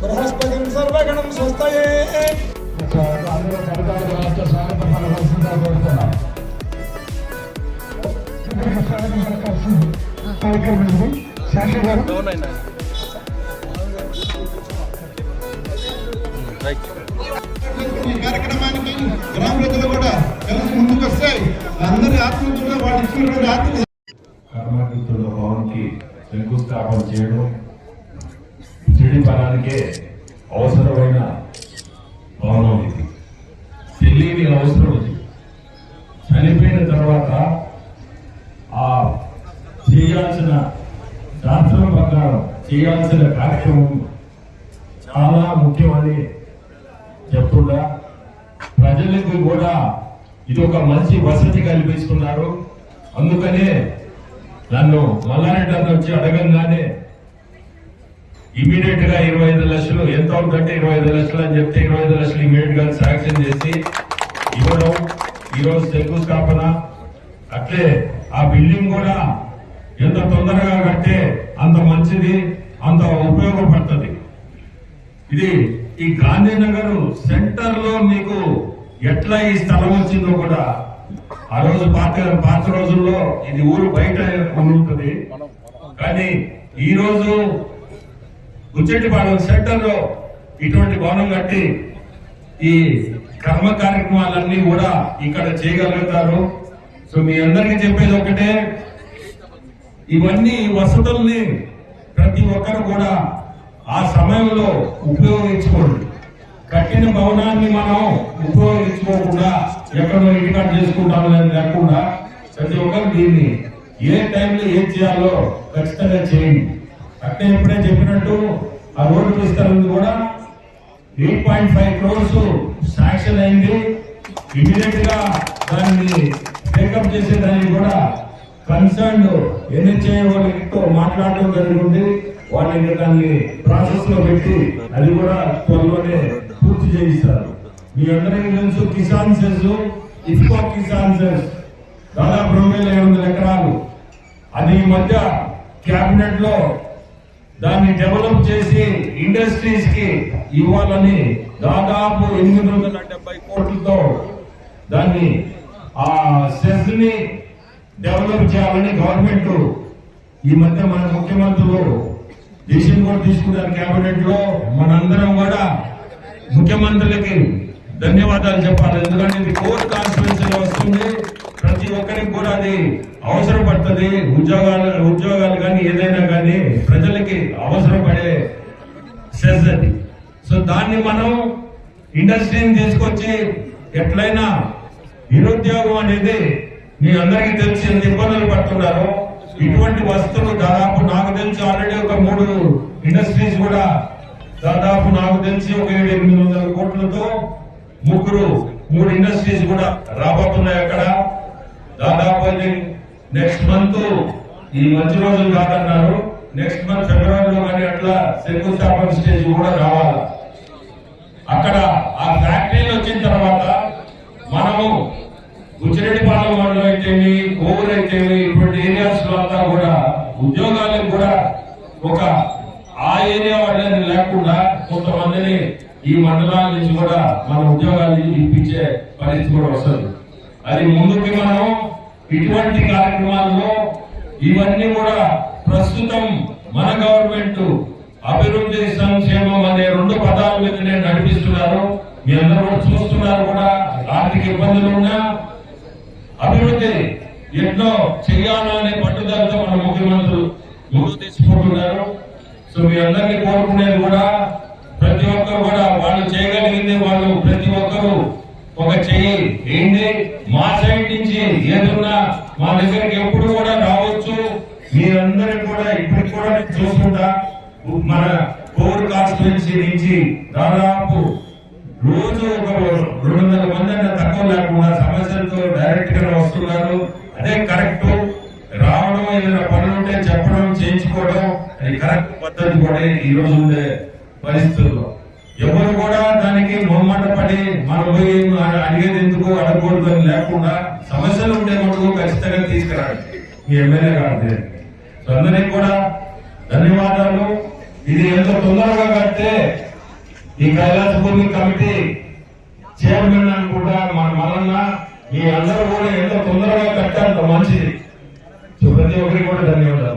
బృహస్పతి సర్వగణం స్వస్తయే అందరూ కడతారు రాష్ట్ర ఈ కార్యక్రమానికి గ్రామ ప్రజలు కూడా కలిసి ముందుకు వస్తే అందరి ఆత్మహత్యలో వాళ్ళు ఇచ్చినటువంటి ఆత్మ కర్మకృతుల భవన్కి శంకుస్థాపన చేయడం చెడి పరానికే అవసరమైన భవనం ఇది. తెలియని అవసరం ఇది. చనిపోయిన తర్వాత ఆ చేయాల్సిన శాస్త్రం ప్రకారం చేయాల్సిన కార్యక్రమం చాలా ముఖ్యమని ప్రజలకు కూడా ఇది ఒక మంచి వసతి కల్పిస్తున్నారు అందుకనే నన్ను మల్లారెడ్డి అన్న వచ్చి అడగంగానే ఇమీడియట్గా ఇరవై ఐదు లక్షలు ఎంత అవుతుందంటే ఇరవై ఐదు లక్షలు అని చెప్తే ఇరవై ఐదు లక్షలు ఇమీడియట్గా శాంక్షన్ చేసి ఇవ్వడం. ఈరోజు శంకుస్థాపన. అట్లే ఆ బిల్డింగ్ కూడా ఎంత తొందరగా కట్టే అంత మంచిది అంత ఉపయోగపడుతుంది. ఇది ఈ గాంధీనగర్ సెంటర్లో మీకు ఎట్లా ఈ స్థలం వచ్చిందో కూడా ఆ రోజు పాత పాత రోజుల్లో ఇది ఊరు బయట ఉంటుంది కానీ ఈ రోజు ఉచ్చెట్టిపాలెం సెంటర్లో ఇటువంటి భవనం కట్టి ఈ కర్మ కార్యక్రమాలన్నీ కూడా ఇక్కడ చేయగలుగుతారు. సో మీ అందరికీ చెప్పేది ఒకటే ఇవన్నీ వసతుల్ని ప్రతి ఒక్కరు కూడా ఆ సమయంలో ఉపయోగించుకోండి. కట్టిన భవనాన్ని మనం ఉపయోగించుకోకుండా ఎక్కడో ఇంటికాడ చేసుకుంటాం అని లేకుండా ప్రతి ఒక్కరు దీన్ని ఏ టైంలో ఏం చేయాలో ఖచ్చితంగా చేయండి. అట్లే ఇప్పుడే చెప్పినట్టు ఆ రోడ్డు విస్తరణ కూడా. Eight point five crores sanction అయింది. ఇమీడియట్గా దాన్ని టేకప్ చేసేదానికి కూడా కన్సర్న్ ఎన్హెచ్ఐ వాళ్ళతో మాట్లాడడం జరిగింది. వాళ్ళని దాన్ని ప్రాసెస్లో పెట్టి అది కూడా త్వరలోనే పూర్తి చేయిస్తారు. మీ అందరికీ తెలుసు కిసాన్ సెస్ ఇఫ్కో కిసాన్ సెస్ దాదాపు రెండు వేల ఏడు వందల ఎకరాలు. అది ఈ మధ్య క్యాబినెట్లో దాన్ని డెవలప్ చేసి ఇండస్ట్రీస్కి ఇవ్వాలని దాదాపు ఎనిమిది వందల డెబ్బై కోట్లతో దాన్ని ఆ సెస్ని డెవలప్ చేయాలని గవర్నమెంట్ ఈ మధ్య మన ముఖ్యమంత్రులు డిసిషన్ కూడా తీసుకున్నారు కేబినెట్లో మనందరం కూడా ముఖ్యమంత్రులకి ధన్యవాదాలు చెప్పాలి. ఎందుకంటే ఇది కోర్ కాన్స్టిట్యున్సీలో వస్తుంది. ప్రతి ఒక్కరికి కూడా అది అవసరపడుతుంది. ఉద్యోగాలు ఉద్యోగాలు కానీ ఏదైనా కానీ ప్రజలకి అవసరపడే సెస్ అది. సో దాన్ని మనం ఇండస్ట్రీని తీసుకొచ్చి ఎట్లయినా నిరుద్యోగం అనేది మీ అందరికీ తెలిసి ఎంత ఇబ్బందులు పడుతున్నారు ఇటువంటి వస్తువులు దాదాపు నాకు తెలిసి ఆల్రెడీ ఒక మూడు ఇండస్ట్రీస్ కూడా దాదాపు నాకు తెలిసి ఒక ఏడు ఎనిమిది వందల కోట్లతో ముగ్గురు మూడు ఇండస్ట్రీస్ కూడా రాబోతున్నాయి అక్కడ. దాదాపు నెక్స్ట్ మంత్ ఈ మంచి రోజులు కాదన్నారు. నెక్స్ట్ మంత్ ఫిబ్రవరిలో కానీ అట్లా శంకుస్థాపన స్టేజ్ కూడా రావాలి? అక్కడ ఆ ఫ్యాక్టరీలు వచ్చిన తర్వాత మనము గుచ్చిరెడ్డిపాలెం వాళ్ళు అయితేమి కోవూరు అయితేమి ఇటువంటి ఏరియాస్లో అంతా కూడా ఉద్యోగాలకు కూడా ఒక ఆ ఏరియా లేకుండా కొంతమందిని ఈ మండలాల నుంచి కూడా మన ఉద్యోగాలు ఇప్పించే పరిస్థితి కూడా వస్తుంది. అది ముందుకి మనం ఇటువంటి కార్యక్రమాల్లో ఇవన్నీ కూడా ప్రస్తుతం మన గవర్నమెంట్ అభివృద్ధి సంక్షేమం అనే రెండు పదాల మీద నేను నడిపిస్తున్నారు. మీ అందరూ కూడా చూస్తున్నారు కూడా ఆర్థిక ఇబ్బందులు ఉన్నా అభివృద్ధి ఎన్నో చేయాలనే పట్టుదలతో మన ముఖ్యమంత్రులు ముందు సో మీ అందరినీ కోరుకునేది కూడా ప్రతి ఒక్కరు కూడా వాళ్ళు చేయగలిగింది వాళ్ళు ప్రతి ఒక్కరు ఒక చెయ్యి ఏంటి? మా సైడ్ నుంచి ఏదున్నా మా దగ్గరికి ఎప్పుడు కూడా రావచ్చు. మీరందరూ కూడా ఇప్పటికి కూడా చూసుకుంటా మన కోవిడ్ కాన్స్టిట్యున్సీ నుంచి దాదాపు రోజు ఒక రెండు వందల మంది తక్కువ లేకుండా సమస్యలతో డైరెక్ట్గా వస్తున్నారు. అదే కరెక్ట్. ఏదైనా పనులు ఉంటే చెప్పడం చేయించుకోవడం అది కరెక్ట్ పద్ధతి కూడా ఈ రోజు ఉండే పరిస్థితుల్లో. ఎవరు కూడా దానికి మొమ్మట పడి మనం పోయి అడిగేది ఎందుకు అడగకూడదు అని లేకుండా సమస్యలు ఉంటే మటుకు ఖచ్చితంగా తీసుకురాండి మీ ఎమ్మెల్యే గారి సో అందరికి కూడా ధన్యవాదాలు. ఇది ఎంత తొందరగా కడితే ఈ కైలాస కమిటీ చైర్మన్ అని కూడా మన మరన్న మీ అందరూ కూడా ఎంత తొందరగా కట్టాలి మంచిది. సో ప్రతి ఒక్కరికి కూడా ధన్యవాదాలు